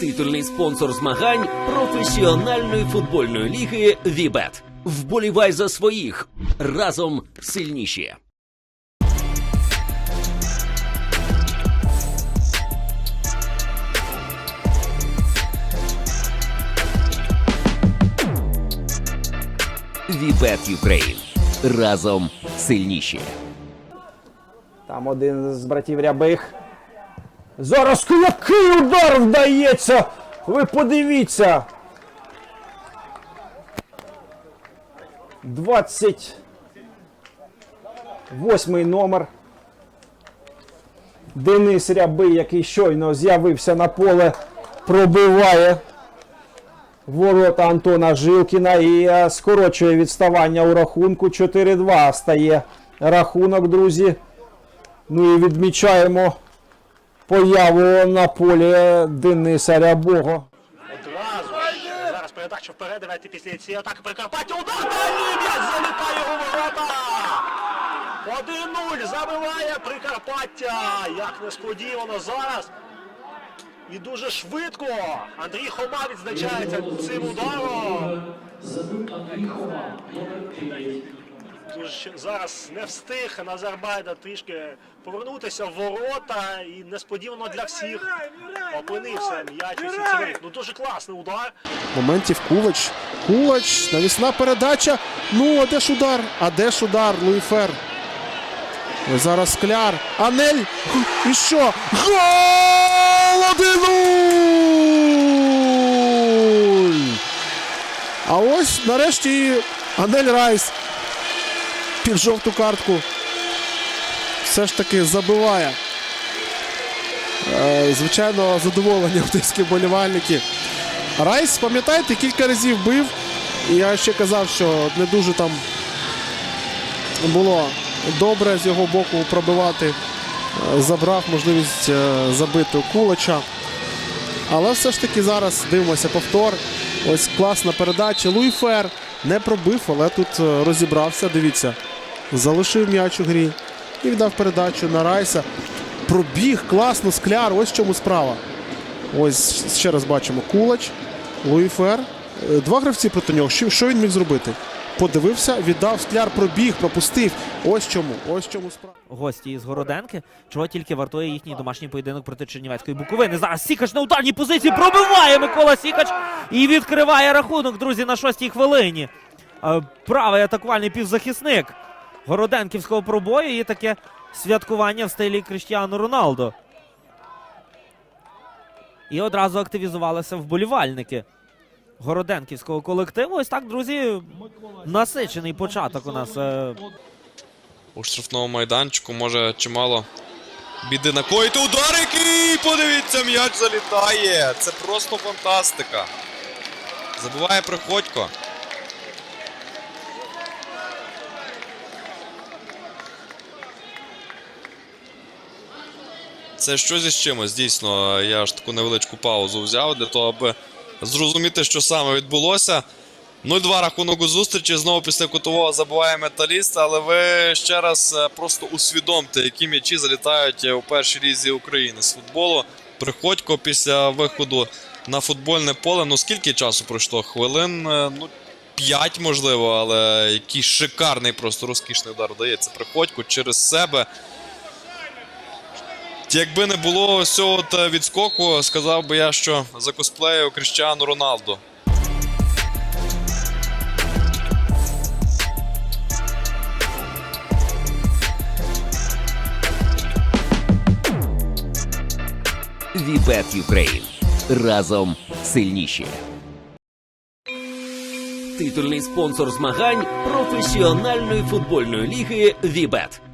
Титульний спонсор змагань професіональної футбольної ліги Вібет. Вболівай за своїх разом сильніші. Вібет Юкрейн. Разом сильніші. Там один з братів рябих. Зараз який удар вдається! Ви подивіться! 28 номер. Денис Рябий, який щойно з'явився на поле, пробиває ворота Антона Жилкіна і е, скорочує відставання у рахунку. 4-2 стає рахунок, друзі. Ну і відмічаємо появу на полі Дениса Рябого. Одразу. Зараз передача вперед. Давайте після цієї атаки Прикарпаття. Удар дальній м'яч залітає у ворота. 1-0 забиває Прикарпаття. Як несподівано зараз. І дуже швидко Андрій Хома відзначається цим ударом. Зараз не встиг Назар Байда трішки повернутися в ворота і несподівано для всіх опинився м'яч. Ну дуже класний удар. моментів Кулач. Кулач, навісна передача. Ну, а де ж удар? А де ж удар? Луїфер. Зараз скляр. Анель. І що? Гол! 1-0! А ось нарешті Анель Райс. Під жовту картку. Все ж таки забиває. Е, Звичайно, задоволені одеські болівальники. Райс, пам'ятаєте, кілька разів бив. Я ще казав, що не дуже там було добре з його боку пробивати. Е, Забрав можливість е, забити кулача. Але все ж таки зараз дивимося повтор. Ось класна передача. Луї Фер не пробив, але тут розібрався. Дивіться, залишив м'яч у грі і віддав передачу на Райса. Пробіг класно, скляр. Ось в чому справа. Ось ще раз бачимо Кулач, Луї Фер. Е, Два гравці проти нього. Що, що він міг зробити? Подивився, віддав скляр, пробіг, пропустив. Ось чому. Ось чому справа. гості із Городенки, чого тільки вартує їхній домашній поєдинок проти Чернівецької Буковини. Зараз Сікач на ударній позиції пробиває Микола Сікач і відкриває рахунок, друзі, на шостій хвилині. Е, Правий атакувальний півзахисник Городенківського пробою і таке святкування в стилі Кріштіану Роналдо. І одразу активізувалися вболівальники Городенківського колективу. Ось так, друзі, насичений початок у нас. е, у штрафному майданчику може чимало біди накоїти. Удар який! Подивіться, м'яч залітає. Це просто фантастика. Забуває Приходько. Це щось із чимось. Дійсно, я ж таку невеличку паузу взяв для того, аби зрозуміти, що саме відбулося. 0-2 рахунок у зустрічі. Знову після кутового забуває металіст, але ви ще раз е, просто усвідомте, які м'ячі залітають е, у першій лізі України з футболу. Приходько після виходу на футбольне поле. Ну скільки часу пройшло? Хвилин, е, ну, 5, можливо, але який шикарний, просто розкішний удар дається Приходько через себе. Якби не було ось цього відскоку, сказав би я, що закосплеїв Кріштіану Роналду. Вібет Юкрейн. Разом сильніші. Титульний спонсор змагань професіональної футбольної ліги Вібет.